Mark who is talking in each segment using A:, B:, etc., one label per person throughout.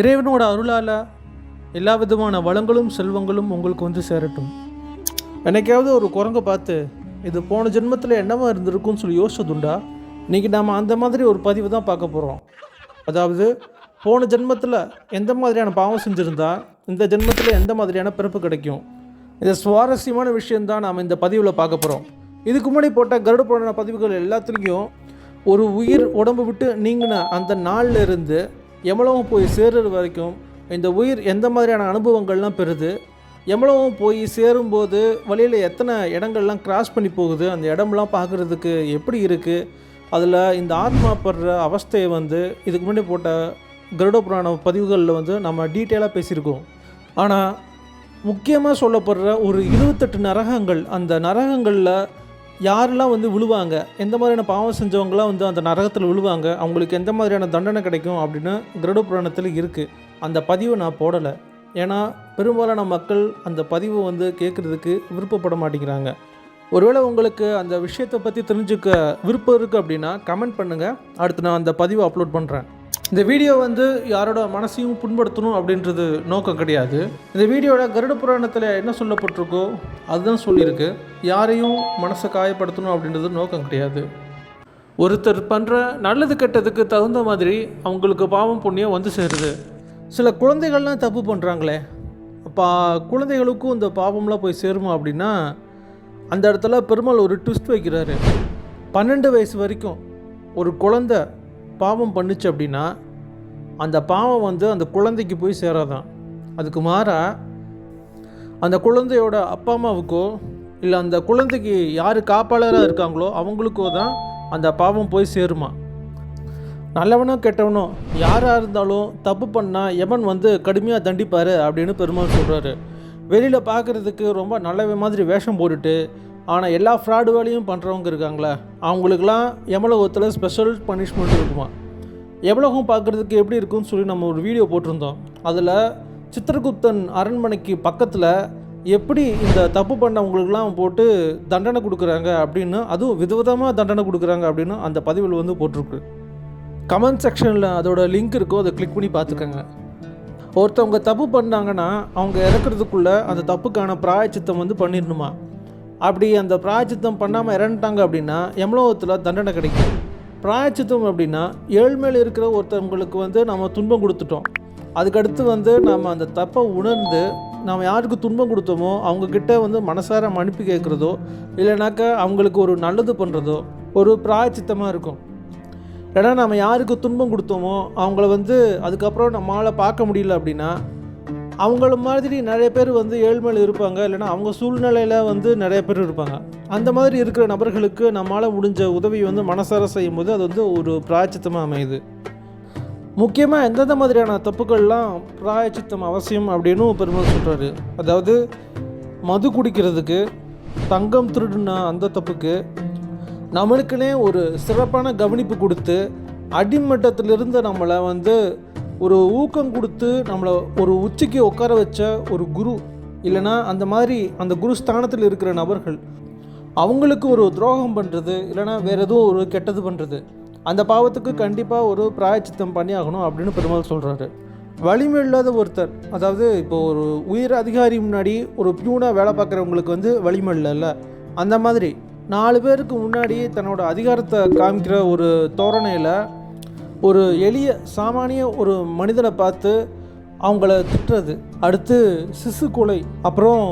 A: இறைவனோட அருளால் எல்லா விதமான வளங்களும் செல்வங்களும் உங்களுக்கு வந்து சேரட்டும். என்னைக்காவது ஒரு குரங்கை பார்த்து இது போன ஜென்மத்தில் என்னவா இருந்திருக்கும்னு சொல்லி யோசிச்சதுண்டா? இன்றைக்கி நாம் அந்த மாதிரி ஒரு பதிவு தான் பார்க்க போகிறோம் அதாவது போன ஜென்மத்தில் எந்த மாதிரியான பாவம் செஞ்சுருந்தா இந்த ஜென்மத்தில் எந்த மாதிரியான பிறப்பு கிடைக்கும்? இது சுவாரஸ்யமான விஷயந்தான் நாம் இந்த பதிவில் பார்க்க போகிறோம் இதுக்கு முன்னாடி போட்ட கருட புராண பதிவுகள் எல்லாத்துலேயும் ஒரு உயிர் உடம்பு விட்டு நீங்கின அந்த நாளில் இருந்து எவ்வளவும் போய் சேர்ற வரைக்கும் இந்த உயிர் எந்த மாதிரியான அனுபவங்கள்லாம் பெறுது? எவ்வளவும் போய் சேரும்போது வழியில் எத்தனை இடங்கள்லாம் கிராஸ் பண்ணி போகுது? அந்த இடம்லாம் பார்க்குறதுக்கு எப்படி இருக்குது அதில் இந்த ஆத்மா படுற அவஸ்தையை வந்து இதுக்கு முன்னாடி போட்ட கருட புராண பதிவுகளில் வந்து நம்ம டீட்டெயிலாக பேசியிருக்கோம். ஆனால் முக்கியமாக சொல்லப்படுற ஒரு இருபத்தெட்டு நரகங்கள் அந்த நரகங்களில் யாரெல்லாம் வந்து விழுவாங்க எந்த மாதிரியான பாவம் செஞ்சவங்களாம் வந்து அந்த நரகத்தில் விழுவாங்க அவங்களுக்கு எந்த மாதிரியான தண்டனை கிடைக்கும் அப்படின்னு கருட புராணத்தில் இருக்குது அந்த பதிவை நான் போடலை. ஏன்னா பெரும்பாலான மக்கள் அந்த பதிவை வந்து கேட்குறதுக்கு விருப்பப்பட மாட்டேங்கிறாங்க. ஒருவேளை உங்களுக்கு அந்த விஷயத்தை பற்றி தெரிஞ்சுக்க விருப்பம் இருக்குது அப்படின்னா கமெண்ட் பண்ணுங்கள் அடுத்து நான் அந்த பதிவை அப்லோட் பண்ணுறேன் இந்த வீடியோ வந்து யாரோட மனசையும் புண்படுத்தணும் அப்படின்றது நோக்கம் கிடையாது. இந்த வீடியோட கருட புராணத்தில் என்ன சொல்லப்பட்டிருக்கோ அதுதான் சொல்லியிருக்கு. யாரையும் மனசை காயப்படுத்தணும் அப்படின்றது நோக்கம் கிடையாது. ஒருத்தர் பண்ணுற நல்லது கெட்டதுக்கு தகுந்த மாதிரி அவங்களுக்கு பாவம் புண்ணியம் வந்து சேருது. சில குழந்தைகள்லாம் தப்பு பண்ணுறாங்களே அப்போ குழந்தைகளுக்கும் இந்த பாவம்லாம் போய் சேருமா அப்படின்னா அந்த இடத்துல பெருமாள் ஒரு ட்விஸ்ட் வைக்கிறாரு. பன்னெண்டு வயசு வரைக்கும் ஒரு குழந்தை பாவம் பண்ணுச்சு அப்படின்னா அந்த பாவம் வந்து அந்த குழந்தைக்கு போய் சேராதான். அதுக்கு மாறா அந்த குழந்தையோட அப்பா அம்மாவுக்கோ இல்லை அந்த குழந்தைக்கு யார் காப்பாளராக இருக்காங்களோ அவங்களுக்கோ தான் அந்த பாவம் போய் சேருமா. நல்லவனோ கெட்டவனோ யாராக இருந்தாலும் தப்பு பண்ணால் எவன் வந்து கடுமையாக தண்டிப்பார் அப்படின்னு பெருமாள் சொல்கிறாரு வெளியில் பார்க்குறதுக்கு ரொம்ப நல்ல மாதிரி வேஷம் போட்டுட்டு ஆனால் எல்லா ஃப்ராடு வேலையும் பண்ணுறவங்க இருக்காங்களே அவங்களுக்கெல்லாம் எமலகத்தில் ஸ்பெஷல் பனிஷ்மெண்ட் இருக்குமா? எவ்வளோகம் பார்க்குறதுக்கு எப்படி இருக்கும்னு சொல்லி நம்ம ஒரு வீடியோ போட்டிருந்தோம். அதில் சித்திரகுப்தன் அரண்மனைக்கு பக்கத்தில் எப்படி இந்த தப்பு பண்ணவங்களுக்கெல்லாம் போட்டு தண்டனை கொடுக்குறாங்க அப்படின்னு அதுவும் விதவிதமாக தண்டனை கொடுக்குறாங்க அப்படின்னு அந்த பதிவில் வந்து போட்டிருக்கு. கமெண்ட் செக்ஷனில் அதோட லிங்க் இருக்கோ அதை கிளிக் பண்ணி பார்த்துக்கோங்க. ஒருத்தவங்க தப்பு பண்ணாங்கன்னா அவங்க இறக்குறதுக்குள்ளே அந்த தப்புக்கான பிராயச்சித்தம் வந்து பண்ணிடணுமா? அப்படி அந்த பிராயச்சித்தம் பண்ணாமல் இறந்துட்டாங்க அப்படின்னா எம்லோகத்தில் தண்டனை கிடைக்கும். பிராயச்சித்தம் அப்படின்னா ஏழ்மையில் இருக்கிற ஒருத்தவங்களுக்கு வந்து நம்ம துன்பம் கொடுத்துட்டோம். அதுக்கடுத்து வந்து நம்ம அந்த தப்பை உணர்ந்து நம்ம யாருக்கு துன்பம் கொடுத்தோமோ அவங்கக்கிட்ட வந்து மனசார மன்னிப்பு கேட்குறதோ இல்லைனாக்கா அவங்களுக்கு ஒரு நல்லது பண்ணுறதோ ஒரு பிராயச்சித்தமாக இருக்கும். ஏன்னா நம்ம யாருக்கு துன்பம் கொடுத்தோமோ அவங்கள வந்து அதுக்கப்புறம் நம்மளால் பார்க்க முடியல அப்படின்னா அவங்கள மாதிரி நிறைய பேர் வந்து ஏழ்மையில் இருப்பாங்க இல்லைன்னா அவங்க சூழ்நிலையில் வந்து நிறைய பேர் இருப்பாங்க. அந்த மாதிரி இருக்கிற நபர்களுக்கு நம்மளால் முடிஞ்ச உதவி வந்து மனசார செய்யும்போது அது வந்து ஒரு பிராயச்சித்தமாக அமையுது. முக்கியமாக எந்தெந்த மாதிரியான தப்புக்கள்லாம் பிராயச்சித்தம் அவசியம் அப்படின்னு பெருமாள் சொல்கிறாரு அதாவது மது குடிக்கிறதுக்கு தங்கம் திருடுனா அந்த தப்புக்கு நம்மளுக்குன்னே ஒரு சிறப்பான கவனிப்பு கொடுத்து அடிமட்டத்திலிருந்து நம்மளை வந்து ஒரு ஊக்கம் கொடுத்து நம்மளை ஒரு உச்சிக்கு உட்கார வச்ச ஒரு குரு இல்லைன்னா அந்த மாதிரி அந்த குரு ஸ்தானத்தில் இருக்கிற நபர்கள் அவங்களுக்கு ஒரு துரோகம் பண்ணுறது இல்லைன்னா வேறு எதுவும் ஒரு கெட்டது பண்ணுறது அந்த பாவத்துக்கு கண்டிப்பாக ஒரு பிராயச்சித்தம் பண்ணி ஆகணும் அப்படின்னு பெருமாள் சொல்கிறாரு வலிமை இல்லாத ஒருத்தர் அதாவது இப்போ ஒரு உயர் அதிகாரி முன்னாடி ஒரு பியூனாக வேலை பார்க்குறவங்களுக்கு வந்து வலிமை இல்லைல்ல அந்த மாதிரி நாலு பேருக்கு முன்னாடி தன்னோட அதிகாரத்தை காமிக்கிற ஒரு தோரணையில் ஒரு எளிய சாமானிய ஒரு மனிதனை பார்த்து அவங்கள திட்டுறது. அடுத்து சிசு கொலை. அப்புறம்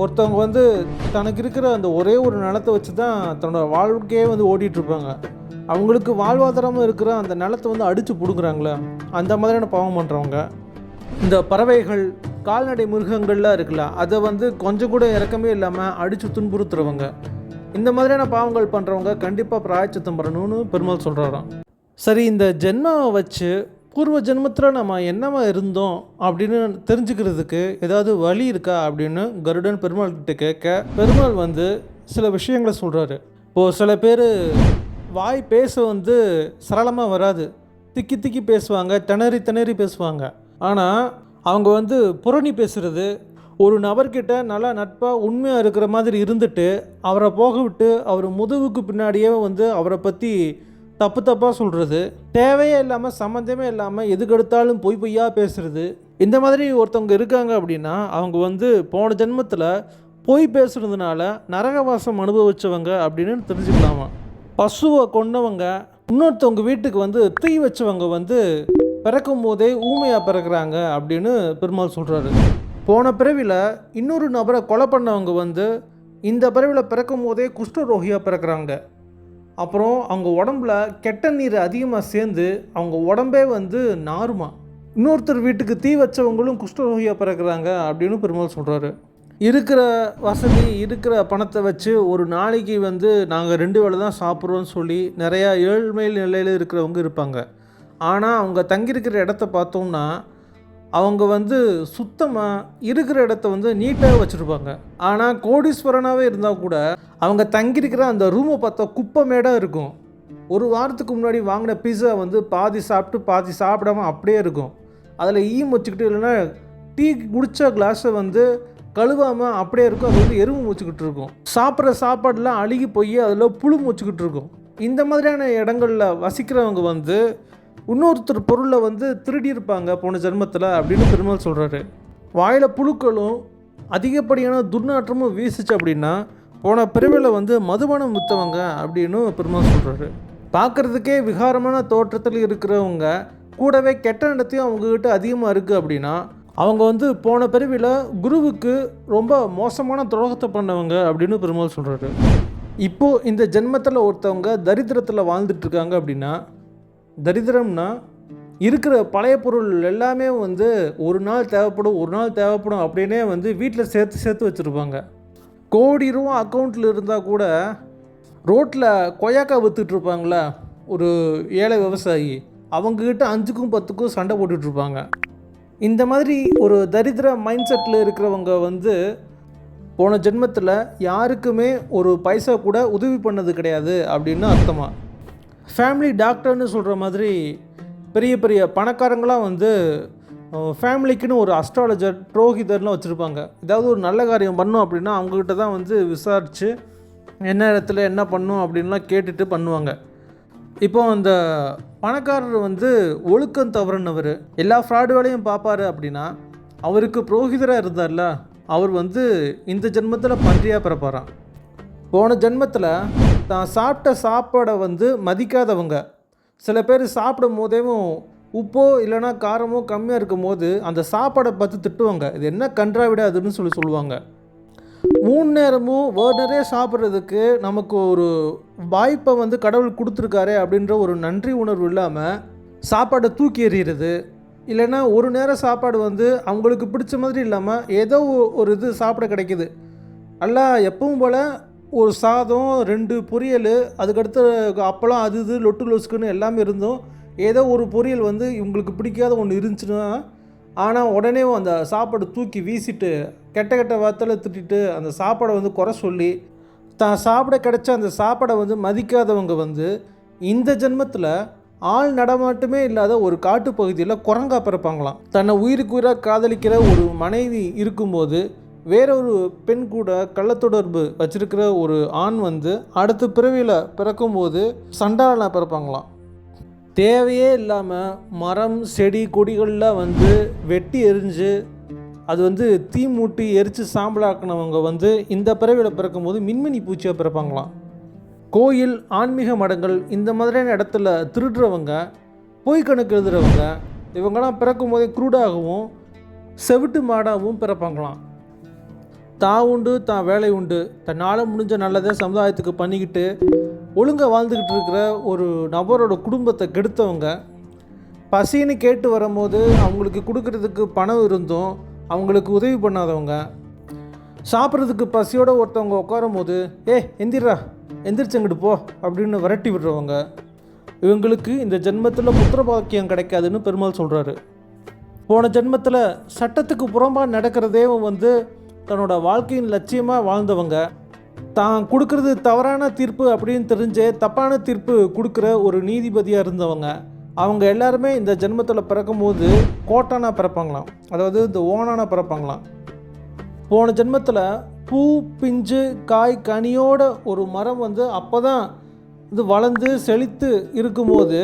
A: ஒருத்தவங்க வந்து தனக்கு இருக்கிற அந்த ஒரே ஒரு நிலத்தை வச்சு தான் தன்னோட வாழ்க்கையே வந்து ஓட்டிகிட்ருப்பாங்க அவங்களுக்கு வாழ்வாதாரமாக இருக்கிற அந்த நிலத்தை வந்து அடித்து பிடுங்குறாங்களே அந்த மாதிரியான பாவம் பண்ணுறவங்க இந்த பறவைகள் கால்நடை மிருகங்கள்லாம் இருக்குல்ல அதை வந்து கொஞ்சம் கூட இறக்கமே இல்லாமல் அடித்து துன்புறுத்துறவங்க. இந்த மாதிரியான பாவங்கள் பண்ணுறவங்க கண்டிப்பாக பிராயச்சித்தம் பண்ணணும்னு பெருமாள் சொல்கிறாராம் சரி இந்த ஜென்மாவை வச்சு பூர்வ ஜென்மத்தில் நம்ம என்னவா இருந்தோம் அப்படின்னு தெரிஞ்சுக்கிறதுக்கு ஏதாவது வழி இருக்கா அப்படின்னு கருடன் பெருமாள் கிட்ட கேட்க பெருமாள் வந்து சில விஷயங்களை சொல்கிறாரு இப்போது சில பேர் வாய் பேச வந்து சரளமாக வராது. திக்கி திக்கி பேசுவாங்க திணறி திணறி பேசுவாங்க. ஆனால் அவங்க வந்து புரணி பேசுகிறது ஒரு நபர்கிட்ட நல்லா நட்பாக உண்மையாக இருக்கிற மாதிரி இருந்துட்டு அவரை போக விட்டு அவர் முதுகுக்கு பின்னாடியே வந்து அவரை பற்றி தப்பு தப்பாக சொல்கிறது தேவையே இல்லாமல் சம்மந்தமே இல்லாமல் எதுக்கெடுத்தாலும் பொய் பொய்யா பேசுறது. இந்த மாதிரி ஒருத்தவங்க இருக்காங்க அப்படின்னா அவங்க வந்து போன ஜென்மத்தில் பொய் பேசுறதுனால நரகவாசம் அனுபவிச்சவங்க அப்படின்னு தெரிஞ்சுக்கலாமா? பசுவை கொன்னவங்க இன்னொருத்தவங்க வீட்டுக்கு வந்து தீ வச்சவங்க வந்து பிறக்கும் போதே ஊமையாக பிறக்கிறாங்க அப்படின்னு பெருமாள் சொல்கிறாரு போன பிறவியில் இன்னொரு நபரை கொலை பண்ணவங்க வந்து இந்த பிறவியில் பிறக்கும் போதே குஷ்டரோகியாக பிறக்கிறாங்க. அப்புறம் அவங்க உடம்புல கெட்ட நீர் அதிகமாக சேர்ந்து அவங்க உடம்பே வந்து நாருமா? இன்னொருத்தர் வீட்டுக்கு தீ வச்சவங்களும் குஷ்டரோகியாக பிறக்கிறாங்க அப்படின்னு பெருமாள் சொல்கிறாரு இருக்கிற வசதி இருக்கிற பணத்தை வச்சு ஒரு நாளைக்கு வந்து நாங்கள் ரெண்டு வேளை தான் சாப்பிட்றோன்னு சொல்லி நிறையா ஏழ்மை நிலையில் இருக்கிறவங்க இருப்பாங்க. ஆனால் அவங்க தங்கியிருக்கிற இடத்த பார்த்தோம்னா அவங்க வந்து சுத்தமாக இருக்கிற இடத்த வந்து நீட்டாக வச்சுருப்பாங்க. ஆனால் கோடீஸ்வரனாகவே இருந்தால் கூட அவங்க தங்கியிருக்கிற அந்த ரூமை பார்த்தா குப்பமேடாக இருக்கும். ஒரு வாரத்துக்கு முன்னாடி வாங்கின பீஸா வந்து பாதி சாப்பிட்டு பாதி சாப்பிடாம அப்படியே இருக்கும். அதில் ஈ வச்சுக்கிட்டு இல்லைன்னா டீ குடித்த கிளாஸை வந்து கழுவாமல் அப்படியே இருக்கும். அது வந்து எறும்பு மூச்சுக்கிட்டு இருக்கும். சாப்பிட்ற சாப்பாடெலாம் அழுகி போய் அதில் புழு மூச்சுக்கிட்டு இருக்கும். இந்த மாதிரியான இடங்களில் வசிக்கிறவங்க வந்து இன்னொருத்தர் பொருளை வந்து திருடி இருப்பாங்க போன ஜென்மத்தில் அப்படின்னு பெருமாள் சொல்கிறாரு வாயில் புழுக்களும் அதிகப்படியான துர்நாற்றமும் வீசிச்சு அப்படின்னா போன பிறவியில் வந்து மதுபானம் விற்றவங்க அப்படின்னு பெருமாள் சொல்கிறாரு பார்க்குறதுக்கே விகாரமான தோற்றத்தில் இருக்கிறவங்க கூடவே கெட்ட நடத்தையும் அவங்கக்கிட்ட அதிகமாக இருக்குது அப்படின்னா அவங்க வந்து போன பிறவியில் குருவுக்கு ரொம்ப மோசமான துரோகத்தை பண்ணவங்க அப்படின்னு பெருமாள் சொல்கிறாரு இப்போது இந்த ஜென்மத்தில் ஒருத்தவங்க தரித்திரத்தில் வாழ்ந்துட்டுருக்காங்க அப்படின்னா தரித்திரம்னா இருக்கிற பழைய பொருள் எல்லாமே வந்து ஒரு நாள் தேவைப்படும் ஒரு நாள் தேவைப்படும் அப்படின்னே வந்து வீட்டில் சேர்த்து சேர்த்து வச்சுருப்பாங்க. கோடி ரூபா அக்கௌண்ட்டில் இருந்தால் கூட ரோட்டில் கொய்யாக்கா விற்றுட்ருப்பாங்களே ஒரு ஏழை விவசாயி அவங்கக்கிட்ட அஞ்சுக்கும் பத்துக்கும் சண்டை போட்டுட்ருப்பாங்க இந்த மாதிரி ஒரு தரித்திர மைண்ட் செட்டில் இருக்கிறவங்க வந்து போன ஜென்மத்தில் யாருக்குமே ஒரு பைசா கூட உதவி பண்ணது கிடையாது அப்படின்னு அர்த்தமாக ஃபேமிலி டாக்டர்னு சொல்கிற மாதிரி பெரிய பெரிய பணக்காரங்களாம் வந்து ஃபேமிலிக்குன்னு ஒரு அஸ்ட்ராலஜர் புரோகிதர்லாம் வச்சுருப்பாங்க. ஏதாவது ஒரு நல்ல காரியம் பண்ணோம் அப்படின்னா அவங்கக்கிட்ட தான் வந்து விசாரித்து என்ன இடத்துல என்ன பண்ணும் அப்படின்லாம் கேட்டுட்டு பண்ணுவாங்க. இப்போ அந்த பணக்காரர் வந்து ஒழுக்கம் தவறுனவர் எல்லா ஃப்ராடு வேலையும் பார்ப்பாரு அப்படின்னா அவருக்கு புரோகிதராக இருந்தார்ல அவர் வந்து இந்த ஜென்மத்தில் பன்றியாக பிறப்பாராம். போன ஜென்மத்தில் தான் சாப்பிட்ட சாப்பாடை வந்து மதிக்காதவங்க. சில பேர் சாப்பிடும் போதேவும் உப்போ இல்லைன்னா காரமோ கம்மியாக இருக்கும் போது அந்த சாப்பாடை பார்த்து திட்டுவாங்க. இது என்ன கன்றாவிடாதுன்னு சொல்லி சொல்லுவாங்க. மூணு நேரமும் வேர்டரே சாப்பிட்றதுக்கு நமக்கு ஒரு வாய்ப்பை வந்து கடவுள் கொடுத்துருக்காரே அப்படின்ற ஒரு நன்றி உணர்வு இல்லாமல் சாப்பாடை தூக்கி எறிகிறது இல்லைன்னா ஒரு நேரம் சாப்பாடு வந்து அவங்களுக்கு பிடிச்ச மாதிரி இல்லாமல் ஏதோ ஒரு இது சாப்பிட கிடைக்கிது. நல்லா எப்பவும் போல் ஒரு சாதம் ரெண்டு பொரியல் அதுக்கடுத்து அப்பளம் அது இது லொட்டு லொசுக்குன்னு எல்லாமே இருந்தும் ஏதோ ஒரு பொரியல் வந்து இவங்களுக்கு பிடிக்காத ஒன்று இருந்துச்சுன்னா ஆனால் உடனே அந்த சாப்பாடு தூக்கி வீசிட்டு கெட்ட கெட்ட வார்த்தையில் திட்டிட்டு அந்த சாப்பாடை வந்து குறை சொல்லி தான் சாப்பிட கிடைச்ச அந்த சாப்பாடை வந்து மதிக்காதவங்க வந்து இந்த ஜென்மத்தில் ஆள் நடமாட்டமே இல்லாத ஒரு காட்டுப்பகுதியில் குரங்கா பிறப்பாங்களாம். தன்னை உயிருக்கு உயிராக காதலிக்கிற ஒரு மனைவி இருக்கும்போது வேறொரு பெண் கூட கள்ளத்தொடர்பு வச்சிருக்கிற ஒரு ஆண் வந்து அடுத்த பிறவியில் பிறக்கும்போது சண்டாளனா பிறப்பாங்களாம். தேவையே இல்லாமல் மரம் செடி கொடிகளில் வந்து வெட்டி எரிஞ்சு அது வந்து தீ மூட்டி எரித்து சாம்பலாக்கினவங்க வந்து இந்த பிறவியில் பிறக்கும்போது மின்மினி பூச்சியாக பிறப்பாங்களாம். கோயில் ஆன்மீக மடங்கள் இந்த மாதிரியான இடத்துல திருடுறவங்க பொய் கணக்கு எழுதுறவங்க இவங்கெல்லாம் பிறக்கும் போதே குரூடாகவும் செவிட்டு மாடாகவும் பிறப்பாங்களாம். தான் உண்டு தான் வேலை உண்டு. தன்னால் முடிஞ்ச நல்லதை சமுதாயத்துக்கு பண்ணிக்கிட்டு ஒழுங்காக வாழ்ந்துக்கிட்டு இருக்கிற ஒரு நபரோட குடும்பத்தை கெடுத்தவங்க பசின்னு கேட்டு வரும்போது அவங்களுக்கு கொடுக்கறதுக்கு பணம் இருந்தும் அவங்களுக்கு உதவி பண்ணாதவங்க சாப்பிட்றதுக்கு பசியோடு ஒருத்தவங்க உட்காரும் போது ஏ எந்திரா எந்திரிச்சங்கிட்டு போ அப்படின்னு விரட்டி விடுறவங்க இவங்களுக்கு இந்த ஜென்மத்தில் புத்திரபாக்கியம் கிடைக்காதுன்னு பெருமாள் சொல்கிறாரு போன ஜென்மத்தில் சட்டத்துக்கு புறம்பாக நடக்கிறதே வந்து தன்னோட வாழ்க்கையின் லட்சியமாக வாழ்ந்தவங்க. தான் கொடுக்கறது தவறான தீர்ப்பு அப்படின்னு தெரிஞ்சே தப்பான தீர்ப்பு கொடுக்குற ஒரு நீதிபதியாக இருந்தவங்க. அவங்க எல்லாருமே இந்த ஜென்மத்தில் பிறக்கும்போது கோட்டானா பிறப்பாங்களாம். அதாவது இந்த ஓனானாக பிறப்பாங்களாம். போன ஜென்மத்தில் பூ பிஞ்சு காய் கனியோட ஒரு மரம் வந்து அப்போ தான் இது வளர்ந்து செழித்து இருக்கும்போது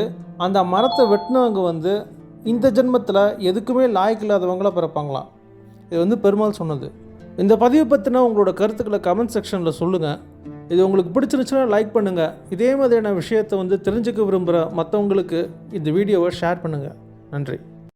A: அந்த மரத்தை வெட்டினவங்க வந்து இந்த ஜென்மத்தில் எதுக்குமே லாய்க்கு இல்லாதவங்களா பிறப்பாங்களாம். இது வந்து பெருமாள் சொன்னது. இந்த பதிவு பற்றினா உங்களோட கருத்துக்களை கமெண்ட் செக்ஷனில் சொல்லுங்கள் இது உங்களுக்கு பிடிச்சிருந்துச்சுன்னா லைக் பண்ணுங்கள் இதே மாதிரியான விஷயத்தை வந்து தெரிஞ்சுக்க விரும்புகிற மற்றவங்களுக்கு இந்த வீடியோவை ஷேர் பண்ணுங்கள் நன்றி.